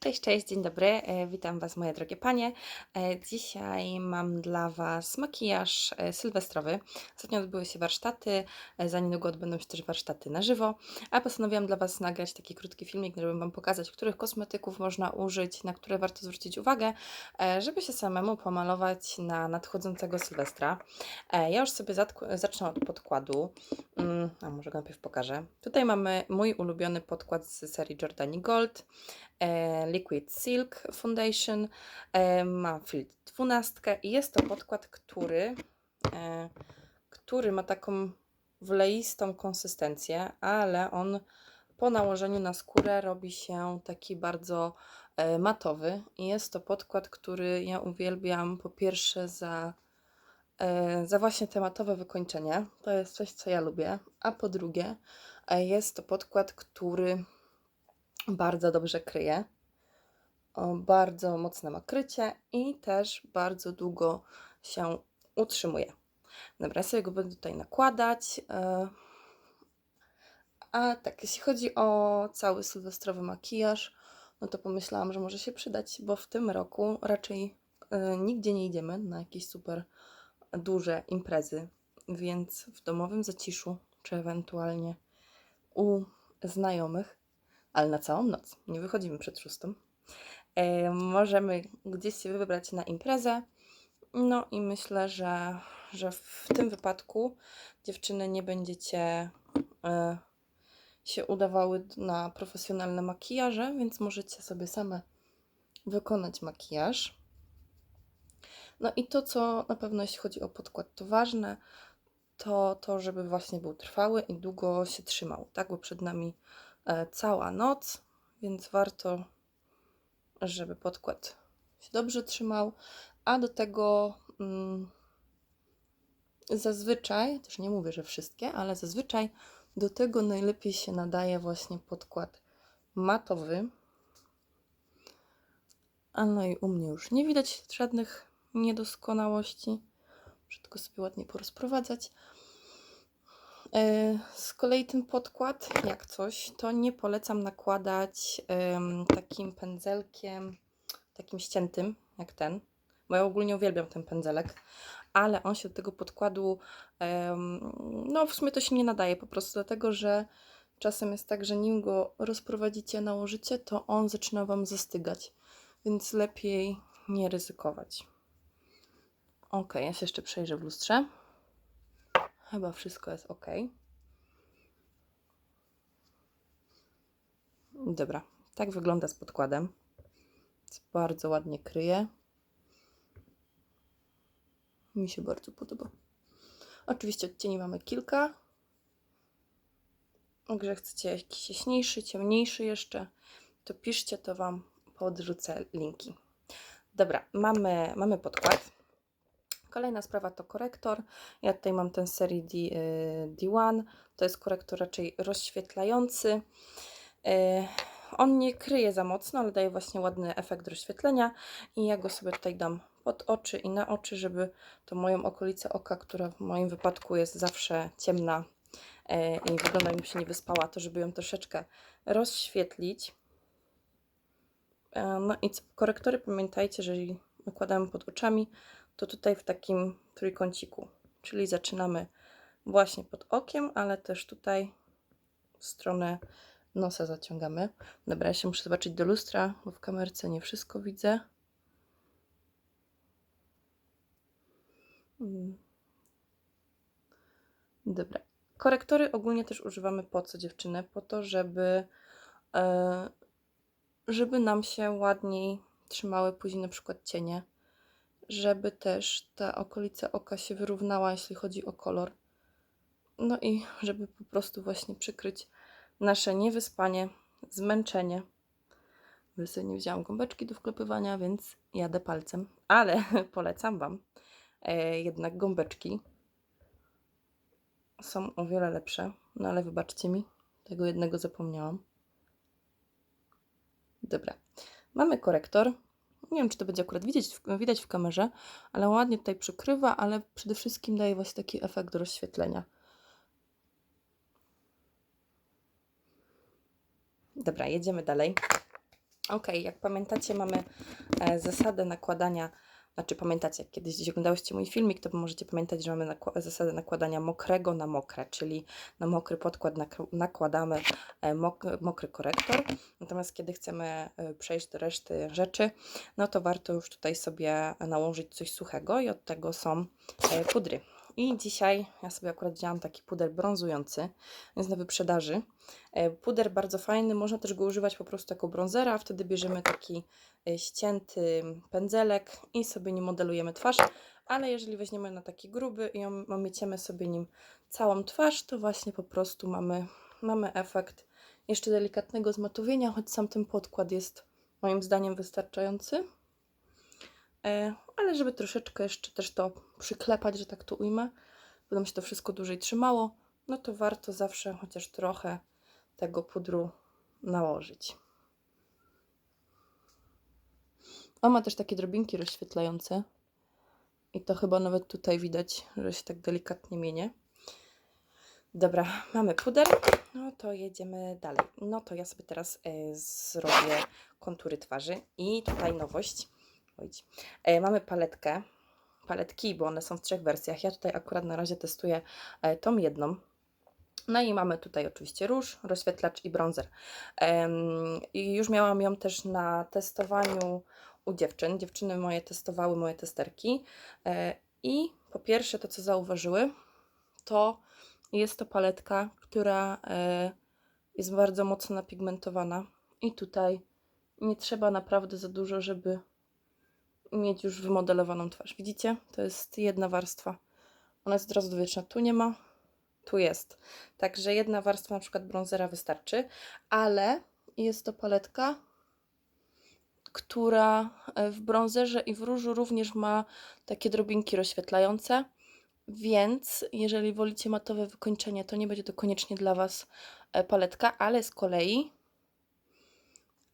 Cześć, cześć, dzień dobry. E, Witam Was, moje drogie panie. E, Dzisiaj mam dla Was makijaż e, sylwestrowy. Ostatnio odbyły się warsztaty, za niedługo odbędą się też warsztaty na żywo, a postanowiłam dla Was nagrać taki krótki filmik, żeby Wam pokazać, których kosmetyków można użyć, na które warto zwrócić uwagę, żeby się samemu pomalować na nadchodzącego sylwestra. Ja już sobie zacznę od podkładu. Mm, A może go najpierw pokażę. Tutaj mamy mój ulubiony podkład z serii Jordani Gold Liquid Silk Foundation, e, ma filtr 12 i jest to podkład, który, e, który ma taką wleistą konsystencję, ale on po nałożeniu na skórę robi się taki bardzo e, matowy i jest to podkład, który ja uwielbiam po pierwsze za, e, za właśnie te matowe wykończenie, to jest coś, co ja lubię, a po drugie e, jest to podkład, który bardzo dobrze kryje. O, bardzo mocne ma krycie i też bardzo długo się utrzymuje. Dobra, ja sobie go będę tutaj nakładać. e, A tak, jeśli chodzi o cały sylwestrowy makijaż, no to pomyślałam, że może się przydać, bo w tym roku raczej e, nigdzie nie idziemy na jakieś super duże imprezy, więc w domowym zaciszu, czy ewentualnie u znajomych, ale na całą noc, nie wychodzimy przed szóstą, e, możemy gdzieś się wybrać na imprezę. No i myślę, że, że w tym wypadku dziewczyny nie będziecie e, się udawały na profesjonalne makijaże, więc możecie sobie same wykonać makijaż. No i to, co na pewno jeśli chodzi o podkład, to ważne, to to, żeby właśnie był trwały i długo się trzymał, tak? Bo przed nami cała noc, więc warto, żeby podkład się dobrze trzymał, a do tego mm, zazwyczaj, też nie mówię, że wszystkie, ale zazwyczaj do tego najlepiej się nadaje właśnie podkład matowy. A no i u mnie już nie widać żadnych niedoskonałości. Muszę tylko sobie ładnie porozprowadzać. E, Z kolei ten podkład, jak coś, to nie polecam nakładać takim pędzelkiem, takim ściętym, jak ten. Bo ja ogólnie uwielbiam ten pędzelek, ale on się do tego podkładu, no w sumie to się nie nadaje, po prostu dlatego, że czasem jest tak, że nim go rozprowadzicie, nałożycie, to on zaczyna Wam zastygać, więc lepiej nie ryzykować. Ok, ja się jeszcze przejrzę w lustrze. Chyba wszystko jest ok. Dobra, tak wygląda z podkładem. Bardzo ładnie kryje. Mi się bardzo podoba. Oczywiście odcieni mamy kilka. Także chcecie jakiś jaśniejszy, ciemniejszy jeszcze, to piszcie, to Wam podrzucę linki. Dobra, mamy, mamy podkład. Kolejna sprawa to korektor. Ja tutaj mam ten serii D, y, D1. To jest korektor raczej rozświetlający. Y, On nie kryje za mocno, ale daje właśnie ładny efekt rozświetlenia. I ja go sobie tutaj dam pod oczy i na oczy, żeby to moją okolicę oka, która w moim wypadku jest zawsze ciemna y, i wygląda jakby się nie wyspała, to żeby ją troszeczkę rozświetlić. No i korektory pamiętajcie, że jeżeli nakładamy pod oczami, to tutaj w takim trójkąciku, czyli zaczynamy właśnie pod okiem, ale też tutaj w stronę nosa zaciągamy. Dobra, ja się muszę zobaczyć do lustra, bo w kamerce nie wszystko widzę. Mm. Dobra. Korektory ogólnie też używamy po co dziewczyny? Po to, żeby e, żeby nam się ładniej trzymały później na przykład cienie, żeby też ta okolica oka się wyrównała, jeśli chodzi o kolor. No i żeby po prostu właśnie przykryć nasze niewyspanie, zmęczenie. Wy sobie nie wzięłam gąbeczki do wklepywania, więc jadę palcem, ale polecam Wam e, jednak gąbeczki. Są o wiele lepsze, no ale wybaczcie mi, tego jednego zapomniałam. Dobra, mamy korektor. Nie wiem, czy to będzie akurat widzieć, w- widać w kamerze, ale ładnie tutaj przykrywa, ale przede wszystkim daje właśnie taki efekt rozświetlenia. Dobra, jedziemy dalej. Ok, jak pamiętacie, mamy e, zasadę nakładania, znaczy pamiętacie, jak kiedyś gdzieś oglądałyście mój filmik, to możecie pamiętać, że mamy nakła- zasadę nakładania mokrego na mokre, czyli na mokry podkład nak- nakładamy e, mok- mokry korektor, natomiast kiedy chcemy e, przejść do reszty rzeczy, no to warto już tutaj sobie nałożyć coś suchego i od tego są e, pudry. I dzisiaj ja sobie akurat wzięłam taki puder brązujący, jest na wyprzedaży. E, Puder bardzo fajny, można też go używać po prostu jako bronzera, wtedy bierzemy taki e, ścięty pędzelek i sobie nim modelujemy twarz, ale jeżeli weźmiemy na taki gruby i om- omieciemy sobie nim całą twarz, to właśnie po prostu mamy, mamy efekt jeszcze delikatnego zmatowienia, choć sam ten podkład jest moim zdaniem wystarczający. E, Ale żeby troszeczkę jeszcze też to przyklepać, że tak to ujmę, by nam się to wszystko dłużej trzymało, no to warto zawsze chociaż trochę tego pudru nałożyć. On ma też takie drobinki rozświetlające. I to chyba nawet tutaj widać, że się tak delikatnie mienie. Dobra, mamy puder. No to jedziemy dalej. No to ja sobie teraz e, zrobię kontury twarzy. I tutaj nowość. E, mamy paletkę. Paletki, bo one są w trzech wersjach. Ja tutaj akurat na razie testuję e, tą jedną. No i mamy tutaj oczywiście róż, rozświetlacz i bronzer. I już miałam ją też na testowaniu u dziewczyn. Dziewczyny moje testowały moje testerki. E, I po pierwsze to, co zauważyły, to jest to paletka, która jest bardzo mocno napigmentowana. I tutaj nie trzeba naprawdę za dużo, żeby mieć już wymodelowaną twarz. Widzicie? To jest jedna warstwa. Ona jest od razu dwuwieczna. Tu nie ma, tu jest. Także jedna warstwa na przykład bronzera wystarczy, ale jest to paletka, która e, w bronzerze i w różu również ma takie drobinki rozświetlające, więc jeżeli wolicie matowe wykończenie, to nie będzie to koniecznie dla Was e, paletka, ale z kolei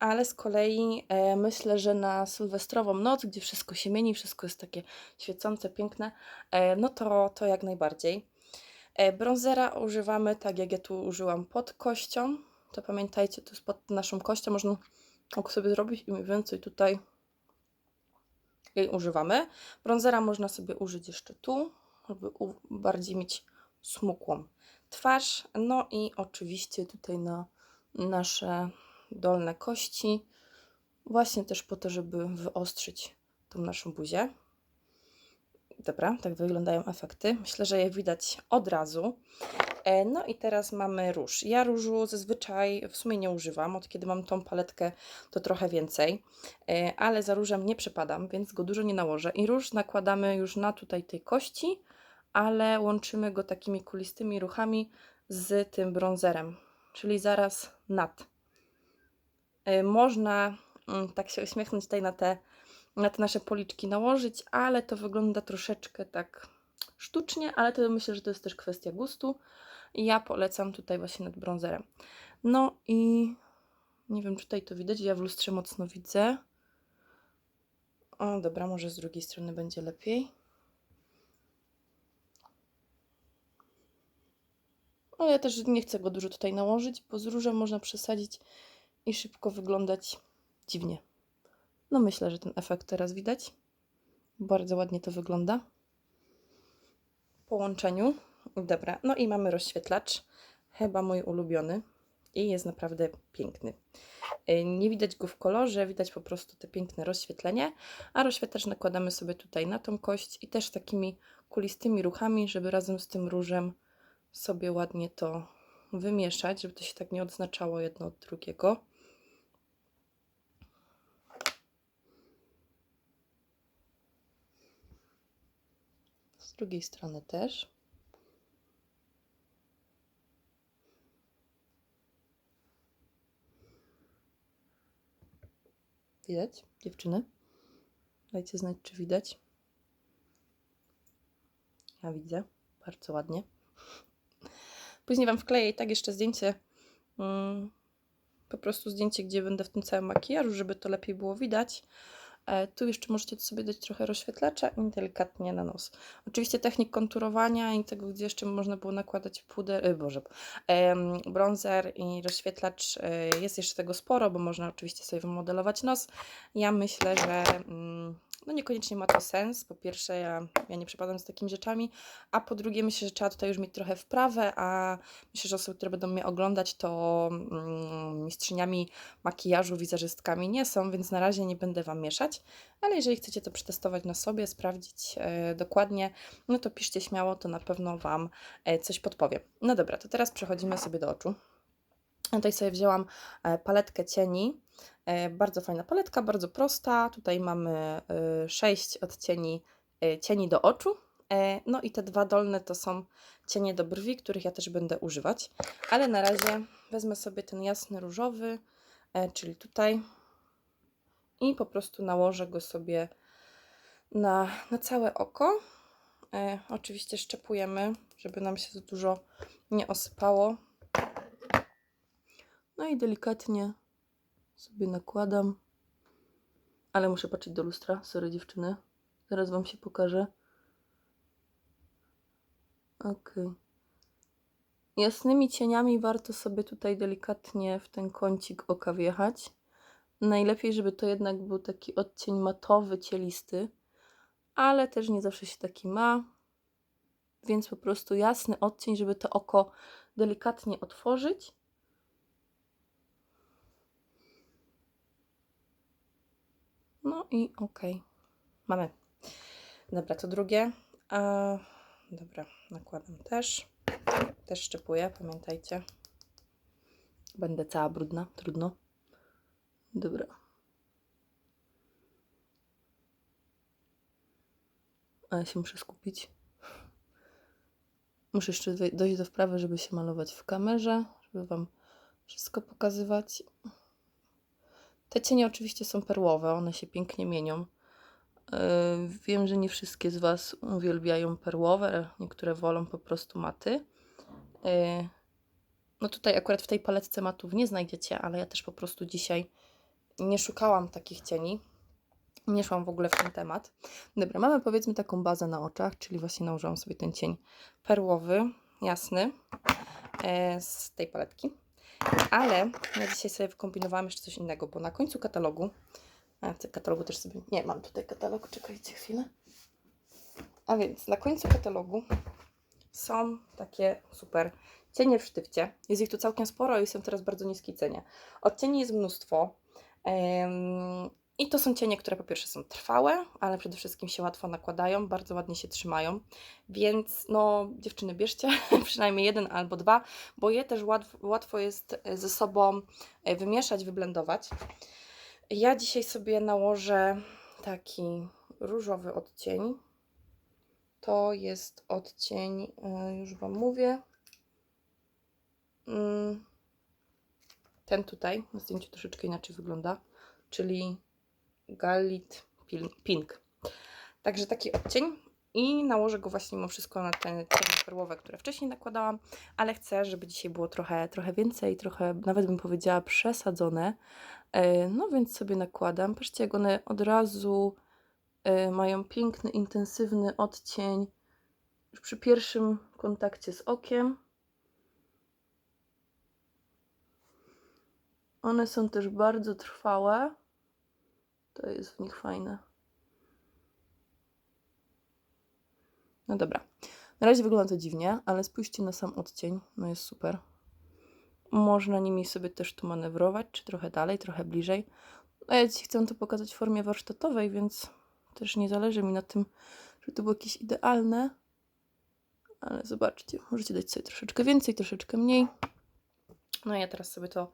ale z kolei e, myślę, że na sylwestrową noc, gdzie wszystko się mieni, wszystko jest takie świecące, piękne, e, no to, to jak najbardziej. E, Bronzera używamy tak, jak ja tu użyłam pod kością. To pamiętajcie, to jest pod naszą kością. Można sobie zrobić i mniej więcej tutaj jej używamy. Bronzera można sobie użyć jeszcze tu, żeby bardziej mieć smukłą twarz. No i oczywiście tutaj na nasze dolne kości. Właśnie też po to, żeby wyostrzyć tą naszą buzię. Dobra, tak wyglądają efekty. Myślę, że je widać od razu. E, No i teraz mamy róż. Ja różu zazwyczaj w sumie nie używam. Od kiedy mam tą paletkę, to trochę więcej, E, ale za różem nie przepadam, więc go dużo nie nałożę. I róż nakładamy już na tutaj tej kości, ale łączymy go takimi kulistymi ruchami z tym bronzerem, czyli zaraz nad. E, Można mm, tak się uśmiechnąć tutaj na te na te nasze policzki nałożyć, ale to wygląda troszeczkę tak sztucznie, ale to myślę, że to jest też kwestia gustu. Ja polecam tutaj właśnie nad bronzerem. No i nie wiem, czy tutaj to widać, ja w lustrze mocno widzę. O, dobra, może z drugiej strony będzie lepiej. Ale ja też nie chcę go dużo tutaj nałożyć, bo z różem można przesadzić i szybko wyglądać dziwnie. No myślę, że ten efekt teraz widać. Bardzo ładnie to wygląda. Połączeniu. Dobra, no i mamy rozświetlacz. Chyba mój ulubiony. I jest naprawdę piękny. Y, Nie widać go w kolorze, widać po prostu te piękne rozświetlenie. A rozświetlacz nakładamy sobie tutaj na tą kość i też takimi kulistymi ruchami, żeby razem z tym różem sobie ładnie to wymieszać, żeby to się tak nie odznaczało jedno od drugiego. Z drugiej strony też. Widać, dziewczyny? Dajcie znać, czy widać. Ja widzę, bardzo ładnie. Później Wam wkleję i tak jeszcze zdjęcie, mm, po prostu zdjęcie, gdzie będę w tym całym makijażu, żeby to lepiej było widać. E, Tu jeszcze możecie sobie dać trochę rozświetlacza i delikatnie na nos. Oczywiście technik konturowania i tego, gdzie jeszcze można było nakładać puder, e, boże, bronzer i rozświetlacz, e, jest jeszcze tego sporo, bo można oczywiście sobie wymodelować nos. Ja myślę, że mm, no niekoniecznie ma to sens. Po pierwsze, ja, ja nie przepadam z takimi rzeczami, a po drugie myślę, że trzeba tutaj już mieć trochę wprawę, a myślę, że osoby, które będą mnie oglądać, to mm, mistrzyniami makijażu, wizerzystkami nie są, więc na razie nie będę Wam mieszać, ale jeżeli chcecie to przetestować na sobie, sprawdzić e, dokładnie, no to piszcie śmiało, to na pewno Wam e, coś podpowiem. No dobra, to teraz przechodzimy sobie do oczu. Tutaj sobie wzięłam e, paletkę cieni. E, Bardzo fajna paletka, bardzo prosta. Tutaj mamy 6 odcieni e, cieni do oczu. E, No i te dwa dolne to są cienie do brwi, których ja też będę używać. Ale na razie wezmę sobie ten jasny różowy, e, czyli tutaj i po prostu nałożę go sobie na, na całe oko. Oczywiście szczepujemy, żeby nam się za dużo nie osypało. No i delikatnie sobie nakładam. Ale muszę patrzeć do lustra. Sorry dziewczyny. Zaraz Wam się pokażę. Ok. Jasnymi cieniami warto sobie tutaj delikatnie w ten kącik oka wjechać. Najlepiej, żeby to jednak był taki odcień matowy, cielisty, ale też nie zawsze się taki ma. Więc po prostu jasny odcień, żeby to oko delikatnie otworzyć. No i okej. Mamy. Dobra, to drugie. A, dobra, nakładam też. Też szczepuję, pamiętajcie. Będę cała brudna, trudno. Dobra. Ale się muszę skupić. Muszę jeszcze doj- dojść do wprawy, żeby się malować w kamerze, żeby Wam wszystko pokazywać. Te cienie oczywiście są perłowe, one się pięknie mienią. Yy, Wiem, że nie wszystkie z Was uwielbiają perłowe, niektóre wolą po prostu maty. Yy, No tutaj akurat w tej paletce matów nie znajdziecie, ale ja też po prostu dzisiaj nie szukałam takich cieni. Nie szłam w ogóle w ten temat. Dobra, mamy powiedzmy taką bazę na oczach, czyli właśnie nałożyłam sobie ten cień perłowy, jasny, e, z tej paletki. Ale ja dzisiaj sobie wykombinowałam jeszcze coś innego, bo na końcu katalogu, a w katalogu też sobie, nie, mam tutaj katalog, czekajcie chwilę. A więc na końcu katalogu są takie super cienie w sztywcie. Jest ich tu całkiem sporo i są teraz bardzo niskiej cenie. Odcieni jest mnóstwo. I to są cienie, które po pierwsze są trwałe, ale przede wszystkim się łatwo nakładają, bardzo ładnie się trzymają. Więc no, dziewczyny, bierzcie przynajmniej jeden albo dwa, bo je też łatwo, łatwo jest e, ze sobą e, wymieszać, wyblendować. Ja dzisiaj sobie nałożę taki różowy odcień. To jest odcień, e, już Wam mówię. Mm, Ten tutaj, na zdjęciu troszeczkę inaczej wygląda, czyli Galit Pil- Pink. Także taki odcień i nałożę go właśnie mimo wszystko na te cienie perłowe, które wcześniej nakładałam, ale chcę, żeby dzisiaj było trochę, trochę więcej, trochę nawet bym powiedziała przesadzone. E, No więc sobie nakładam. Patrzcie, jak one od razu e, mają piękny, intensywny odcień już przy pierwszym kontakcie z okiem. One są też bardzo trwałe. To jest w nich fajne. No dobra. Na razie wygląda to dziwnie, ale spójrzcie na sam odcień. No jest super. Można nimi sobie też tu manewrować, czy trochę dalej, trochę bliżej. A ja dzisiaj chcę to pokazać w formie warsztatowej, więc też nie zależy mi na tym, żeby to było jakieś idealne. Ale zobaczcie, możecie dać sobie troszeczkę więcej, troszeczkę mniej. No ja teraz sobie to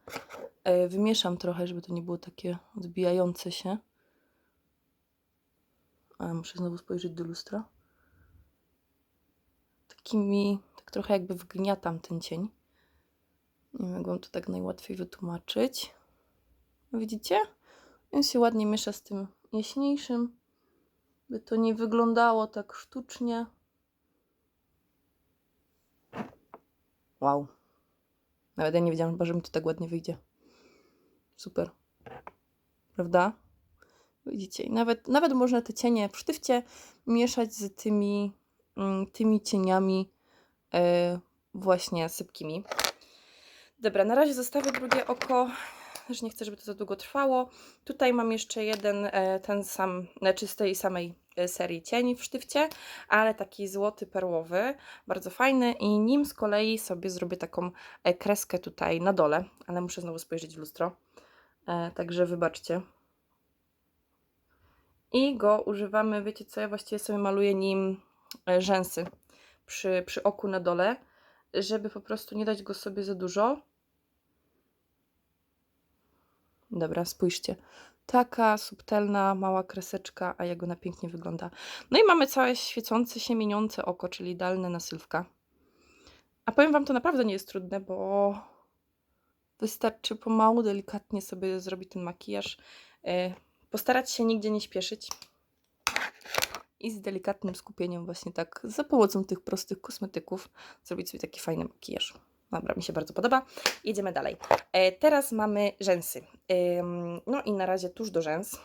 e, wymieszam trochę, żeby to nie było takie odbijające się. Muszę znowu spojrzeć do lustra. Takimi, tak trochę jakby wgniatam ten cień. Nie wiem, jak wam to tak najłatwiej wytłumaczyć. Widzicie? On się ładnie miesza z tym jaśniejszym, by to nie wyglądało tak sztucznie. Wow. Nawet ja nie wiedziałam, chyba, że mi to tak ładnie wyjdzie. Super. Prawda? Widzicie, i nawet, nawet można te cienie w sztywcie mieszać z tymi, mm, tymi cieniami e, właśnie sypkimi. Dobra, na razie zostawię drugie oko. Też nie chcę, żeby to za długo trwało. Tutaj mam jeszcze jeden, e, ten sam, znaczy z tej samej e, serii cieni w sztywcie, ale taki złoty, perłowy, bardzo fajny i nim z kolei sobie zrobię taką e, kreskę tutaj na dole, ale muszę znowu spojrzeć w lustro. Także wybaczcie. I go używamy, wiecie co, ja właściwie sobie maluję nim rzęsy przy, przy oku na dole, żeby po prostu nie dać go sobie za dużo. Dobra, spójrzcie. Taka subtelna, mała kreseczka, a jak ona pięknie wygląda. No i mamy całe świecące się, mieniące oko, czyli idealne na sylwka. A powiem Wam, to naprawdę nie jest trudne, bo wystarczy pomału, delikatnie sobie zrobić ten makijaż. e, Postarać się nigdzie nie śpieszyć. I z delikatnym skupieniem właśnie tak za pomocą tych prostych kosmetyków zrobić sobie taki fajny makijaż. Dobra, mi się bardzo podoba. Jedziemy dalej. E, teraz mamy rzęsy. No i na razie tuż do rzęs.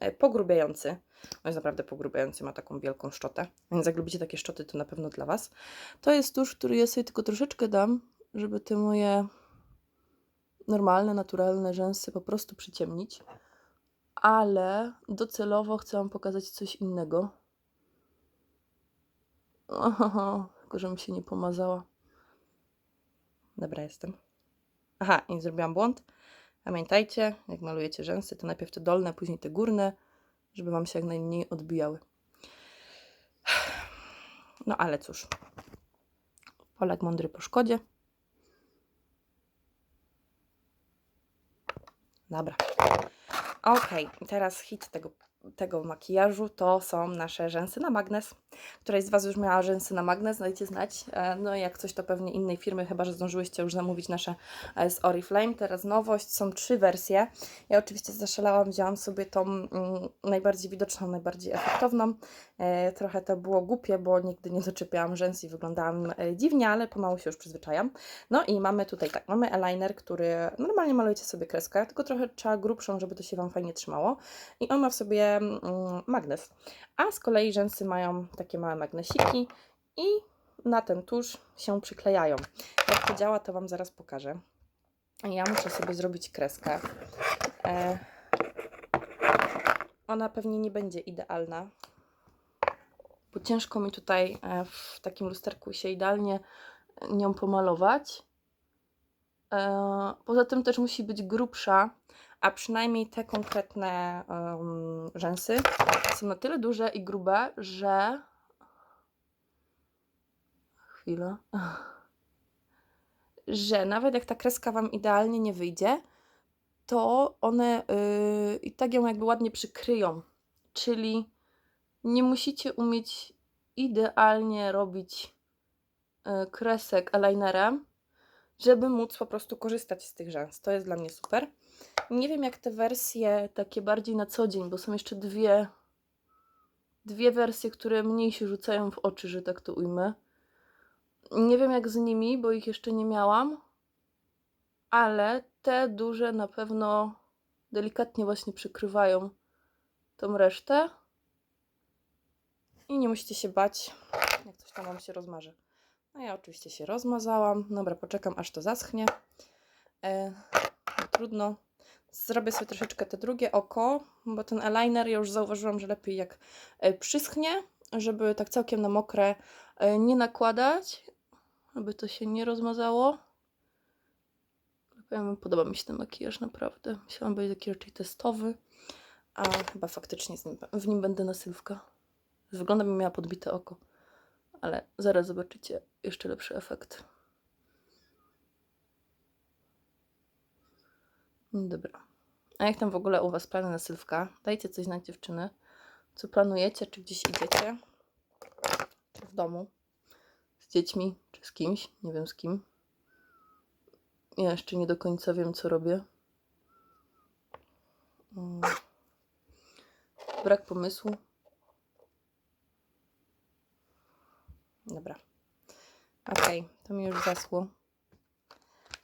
E, pogrubiający. On jest naprawdę pogrubiający, ma taką wielką szczotę. Więc jak lubicie takie szczoty, to na pewno dla Was. To jest tusz, który ja sobie tylko troszeczkę dam, żeby te moje normalne, naturalne rzęsy po prostu przyciemnić. Ale docelowo chcę Wam pokazać coś innego. Oho, tylko żebym się nie pomazała. Dobra, jestem. Aha, i zrobiłam błąd. Pamiętajcie, jak malujecie rzęsy, to najpierw te dolne, później te górne, żeby Wam się jak najmniej odbijały. No ale cóż. Polak mądry po szkodzie. Dobra. Okej, teraz hit tego, tego makijażu to są nasze rzęsy na magnes. Któraś z Was już miała rzęsy na magnes, dajcie znać. E, No jak coś to pewnie innej firmy, chyba że zdążyłyście już zamówić nasze e, z Oriflame. Teraz nowość, są trzy wersje. Ja oczywiście zaszalałam, wzięłam sobie tą mm, najbardziej widoczną, najbardziej efektowną. E, Trochę to było głupie, bo nigdy nie doczepiałam rzęs i wyglądałam dziwnie, ale pomału się już przyzwyczajam. No i mamy tutaj tak, mamy eyeliner, który normalnie malujecie sobie kreskę, tylko trochę trzeba grubszą, żeby to się Wam fajnie trzymało. I on ma w sobie mm, magnes. A z kolei rzęsy mają takie małe magnesiki i na ten tusz się przyklejają. Jak to działa, to Wam zaraz pokażę. Ja muszę sobie zrobić kreskę. E, ona pewnie nie będzie idealna, bo ciężko mi tutaj e, w takim lusterku się idealnie nią pomalować. E, Poza tym też musi być grubsza, a przynajmniej te konkretne em, rzęsy są na tyle duże i grube, że. Chwila. Że nawet jak ta kreska Wam idealnie nie wyjdzie, to one yy, i tak ją jakby ładnie przykryją. Czyli nie musicie umieć idealnie robić yy, kresek eyelinerem, żeby móc po prostu korzystać z tych rzęs. To jest dla mnie super. Nie wiem jak te wersje takie bardziej na co dzień, bo są jeszcze dwie, dwie wersje, które mniej się rzucają w oczy, że tak to ujmę. Nie wiem jak z nimi, bo ich jeszcze nie miałam, ale te duże na pewno delikatnie właśnie przykrywają tą resztę. I nie musicie się bać, jak coś tam wam się rozmarzy. No ja oczywiście się rozmazałam. Dobra, poczekam aż to zaschnie. E, no trudno. Zrobię sobie troszeczkę te drugie oko, bo ten eyeliner ja już zauważyłam, że lepiej jak e, przyschnie, żeby tak całkiem na mokre e, nie nakładać, aby to się nie rozmazało. Podoba mi się ten makijaż naprawdę. Myślałam, będzie taki raczej testowy, a chyba faktycznie nim, w nim będę na sylwka. Wygląda mi miała podbite oko, ale zaraz zobaczycie jeszcze lepszy efekt. Dobra. A jak tam w ogóle u Was plany na sylwka? Dajcie coś znać dziewczyny. Co planujecie? Czy gdzieś idziecie? Czy w domu? Z dziećmi? Czy z kimś? Nie wiem z kim. Ja jeszcze nie do końca wiem, co robię. Mm. Brak pomysłu. Dobra. Okej, to mi już zasło.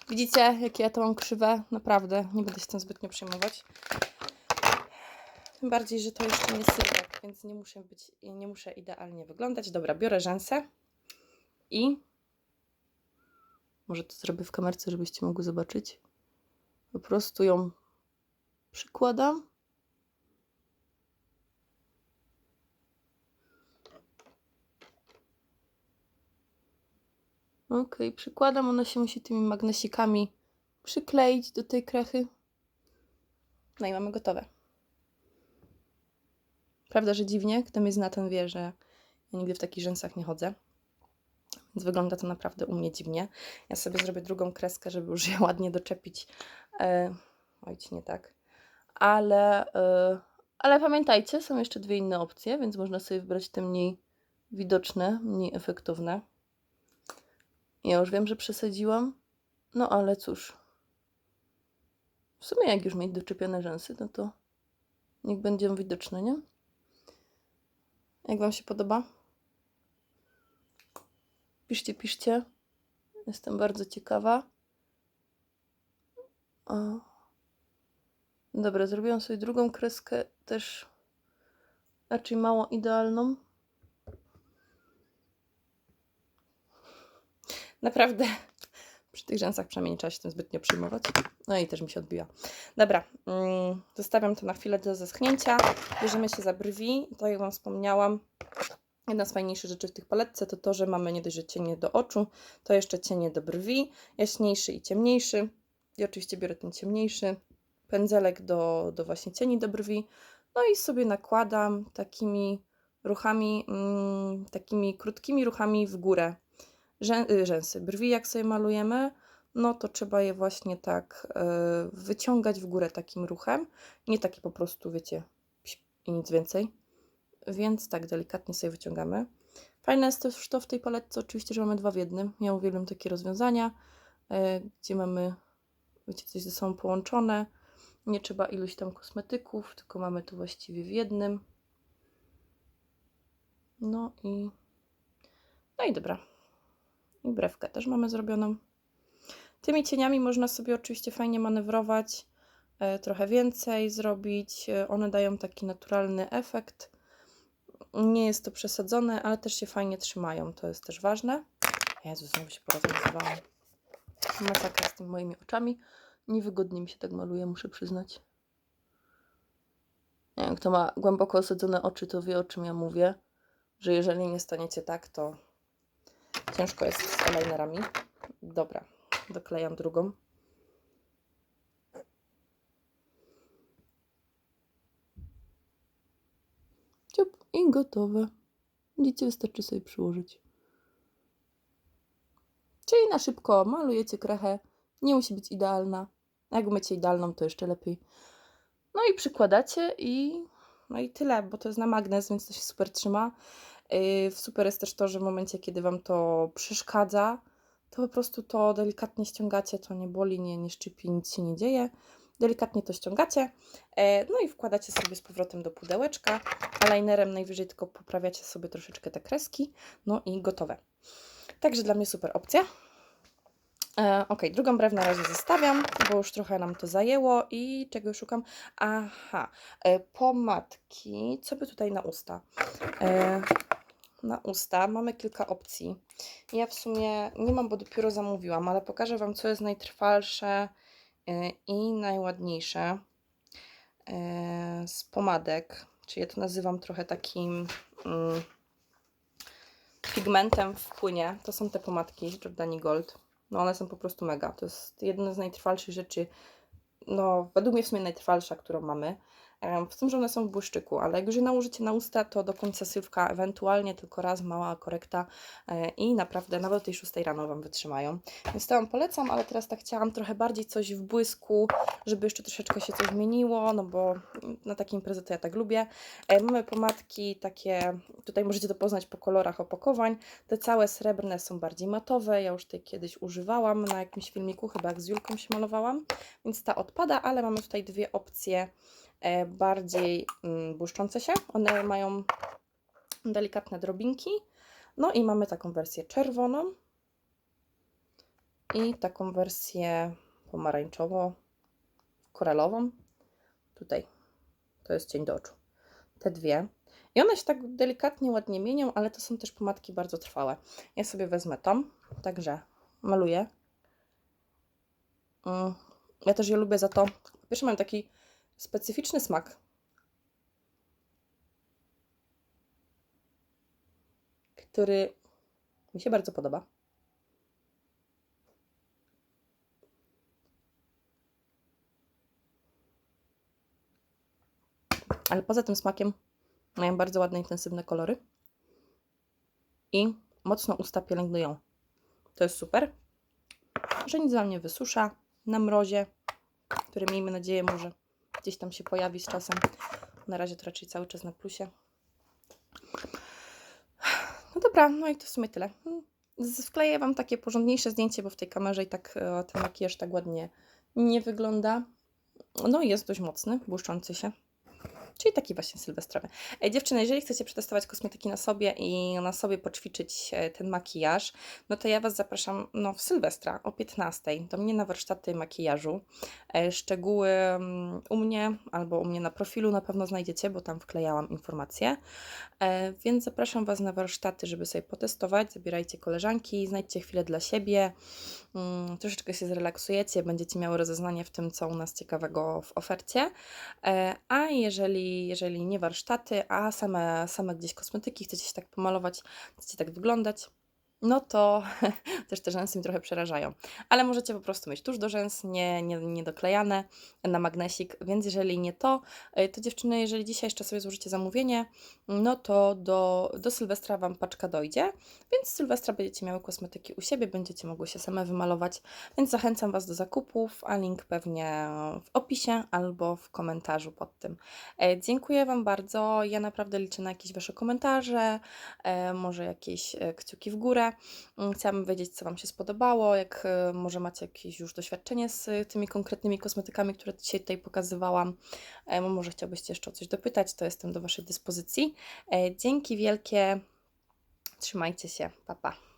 Widzicie, jakie ja to mam krzywe? Naprawdę, nie będę się tym zbytnio przejmować. Tym bardziej, że to jeszcze nie sylwek, więc nie muszę być, nie muszę idealnie wyglądać. Dobra, biorę rzęsę i może to zrobię w kamerce, żebyście mogły zobaczyć. Po prostu ją przykładam. Ok, przykładam, ona się musi tymi magnesikami przykleić do tej krechy. No i mamy gotowe. Prawda, że dziwnie? Kto mnie zna, ten wie, że ja nigdy w takich rzęsach nie chodzę. Więc wygląda to naprawdę u mnie dziwnie. Ja sobie zrobię drugą kreskę, żeby już je ładnie doczepić. E, oj, nie tak. Ale, e, ale pamiętajcie, są jeszcze dwie inne opcje, więc można sobie wybrać te mniej widoczne, mniej efektowne. Ja już wiem, że przesadziłam, no ale cóż. W sumie jak już mieć doczepione rzęsy, no to niech będą widoczne, nie? Jak Wam się podoba? Piszcie, piszcie. Jestem bardzo ciekawa. O. Dobra, zrobiłam sobie drugą kreskę, też raczej mało idealną. Naprawdę przy tych rzęsach przynajmniej nie trzeba się tym zbytnio przyjmować. No i też mi się odbiła. Dobra, mm, zostawiam to na chwilę do zeschnięcia. Bierzemy się za brwi. To jak Wam wspomniałam, jedna z fajniejszych rzeczy w tych paletce to to, że mamy nie dość, że cienie do oczu, to jeszcze cienie do brwi, jaśniejszy i ciemniejszy. I oczywiście biorę ten ciemniejszy pędzelek do, do właśnie cieni do brwi. No i sobie nakładam takimi ruchami, mm, takimi krótkimi ruchami w górę rzę, y, rzęsy. Brwi jak sobie malujemy, no to trzeba je właśnie tak y, wyciągać w górę takim ruchem. Nie taki po prostu, wiecie, i nic więcej. Więc tak delikatnie sobie wyciągamy. Fajne jest też to w tej paletce oczywiście, że mamy dwa w jednym. Ja uwielbiam takie rozwiązania, y, gdzie mamy, wiecie, coś ze sobą połączone. Nie trzeba iluś tam kosmetyków, tylko mamy to właściwie w jednym. No i no i dobra. I brewkę też mamy zrobioną. Tymi cieniami można sobie oczywiście fajnie manewrować, e, trochę więcej zrobić. E, one dają taki naturalny efekt. Nie jest to przesadzone, ale też się fajnie trzymają. To jest też ważne. Jezus, znowu się porozmazywałam. Masakra z tymi moimi oczami. Niewygodnie mi się tak maluje, muszę przyznać. Nie wiem, kto ma głęboko osadzone oczy, to wie o czym ja mówię. Że jeżeli nie staniecie tak, to ciężko jest z eyelinerami. Dobra, doklejam drugą. Ciup i gotowe. Widzicie, wystarczy sobie przyłożyć. Czyli na szybko malujecie krechę. Nie musi być idealna. Jak macie idealną, to jeszcze lepiej. No i przykładacie i no i tyle, bo to jest na magnes, więc to się super trzyma. Yy, super jest też to, że w momencie, kiedy Wam to przeszkadza, to po prostu to delikatnie ściągacie, to nie boli, nie, nie szczypi, nic się nie dzieje. Delikatnie to ściągacie, e, no i wkładacie sobie z powrotem do pudełeczka. Eyelinerem najwyżej tylko poprawiacie sobie troszeczkę te kreski, no i gotowe. Także dla mnie super opcja. E, ok, drugą brew na razie zostawiam, bo już trochę nam to zajęło i czego szukam? Aha, e, pomadki. Co by tutaj na usta? Na usta mamy kilka opcji. Ja w sumie nie mam, bo dopiero zamówiłam, ale pokażę Wam, co jest najtrwalsze e, i najładniejsze e, z pomadek. Czyli ja to nazywam trochę takim mm, pigmentem w płynie. To są te pomadki Jordani Gold. No one są po prostu mega. To jest jedna z najtrwalszych rzeczy, no według mnie w sumie najtrwalsza, którą mamy. W tym, że one są w błyszczyku, ale jak już je nałożycie na usta, to do końca sylwka ewentualnie tylko raz mała korekta e, i naprawdę nawet tej 6 rano Wam wytrzymają. Więc to Wam polecam, ale teraz tak chciałam trochę bardziej coś w błysku, żeby jeszcze troszeczkę się coś zmieniło, no bo na takie imprezy to ja tak lubię. E, mamy pomadki takie, tutaj możecie to poznać po kolorach opakowań. Te całe srebrne są bardziej matowe, ja już tej kiedyś używałam na jakimś filmiku, chyba jak z Julką się malowałam, więc ta odpada, ale mamy tutaj dwie opcje bardziej mm, błyszczące się. One mają delikatne drobinki. No i mamy taką wersję czerwoną i taką wersję pomarańczowo-koralową. Tutaj to jest cień do oczu. Te dwie. I one się tak delikatnie, ładnie mienią, ale to są też pomadki bardzo trwałe. Ja sobie wezmę tą, także maluję. Mm, Ja też je lubię za to. Po Pierwsze, mam taki specyficzny smak. Który mi się bardzo podoba. Ale poza tym smakiem mają bardzo ładne, intensywne kolory i mocno usta pielęgnują. To jest super. Że nic za mnie wysusza na mrozie, który miejmy nadzieję może gdzieś tam się pojawi z czasem. Na razie to raczej cały czas na plusie. No dobra, no i to w sumie tyle. Wkleję Wam takie porządniejsze zdjęcie, bo w tej kamerze i tak e, ten makijaż tak ładnie nie wygląda. No i jest dość mocny, błyszczący się. Czyli taki właśnie sylwestrowy. E, Dziewczyny, jeżeli chcecie przetestować kosmetyki na sobie i na sobie poćwiczyć e, ten makijaż, no to ja Was zapraszam no, w Sylwestra o 15 do mnie na warsztaty makijażu. E, Szczegóły mm, u mnie albo u mnie na profilu na pewno znajdziecie, bo tam wklejałam informacje. E, Więc zapraszam Was na warsztaty, żeby sobie potestować. Zabierajcie koleżanki, znajdźcie chwilę dla siebie, mm, troszeczkę się zrelaksujecie, będziecie miały rozeznanie w tym, co u nas ciekawego w ofercie. E, A jeżeli, jeżeli nie warsztaty, a same, same gdzieś kosmetyki, chcecie się tak pomalować, chcecie tak wyglądać, no to też te rzęsy mi trochę przerażają. Ale możecie po prostu mieć tuż do rzęs, nie, nie, nie doklejane na magnesik, więc jeżeli nie to, y, to dziewczyny, jeżeli dzisiaj jeszcze sobie złożycie zamówienie, no to do, do Sylwestra Wam paczka dojdzie, więc z Sylwestra będziecie miały kosmetyki u siebie, będziecie mogły się same wymalować, więc zachęcam Was do zakupów, a link pewnie w opisie albo w komentarzu pod tym. E, Dziękuję Wam bardzo, ja naprawdę liczę na jakieś Wasze komentarze, e, może jakieś e, kciuki w górę. Mm, Chciałabym wiedzieć, co Wam się spodobało, jak e, może macie jakieś już doświadczenie z e, tymi konkretnymi kosmetykami, które dzisiaj tutaj pokazywałam. E, Może chciałbyście jeszcze o coś dopytać, to jestem do Waszej dyspozycji. Dzięki wielkie. Trzymajcie się. Pa, pa.